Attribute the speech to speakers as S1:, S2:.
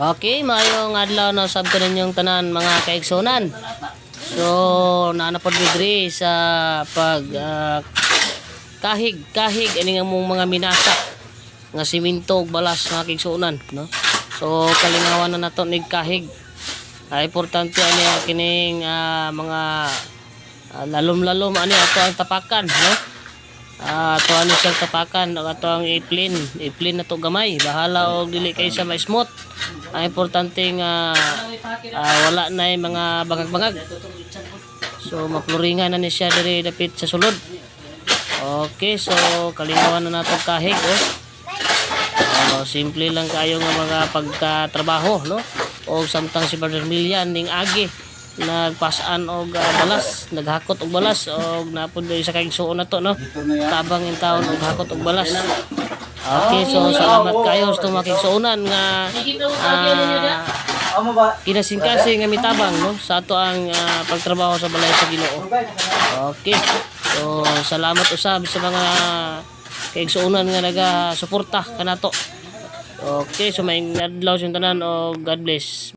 S1: Okay, mayong adlaw na sab ko ninyong tanan mga kaigsunan. So, nanapod mi diri sa pag ah, kahig kahig ani nga mong mga minasa nga siminto ug balas mga kaigsunan, no? So, kalingawan na nato nig kahig. Ah, importante ang kining ah, mga ah, lalom-lalom ani ato ang tapakan, no? Ah, ato ano siyang tapakan. O ato ang iplin. Iplin na to gamay. Bahala og dili kay sa ma-smooth. Ang importante nga ah, wala na yung mga bangag-bangag. So mapluringan na ni siya diri dapit sa sulod. Okay so kalingawan na nato kahig oh. Oh, simple lang kayo nga mga pagkatrabaho no? O samtang si Brother Milian ning agi nagpasaan og ah, balas. Naghakot og balas og napud sa kay suon na to no? Tabang in taon og hakot og balas. Okay so salamat kayo sa makigsuonan nga ah,
S2: Amo ba?
S1: kinasingkasing nga mitabang no? Sa ato ang ah, pagtrabaho sa balay sa Ginoo. Okay so salamat usab sa mga kaigsuonan nga naga suporta kanato okay so may adlaw sa tanan o God bless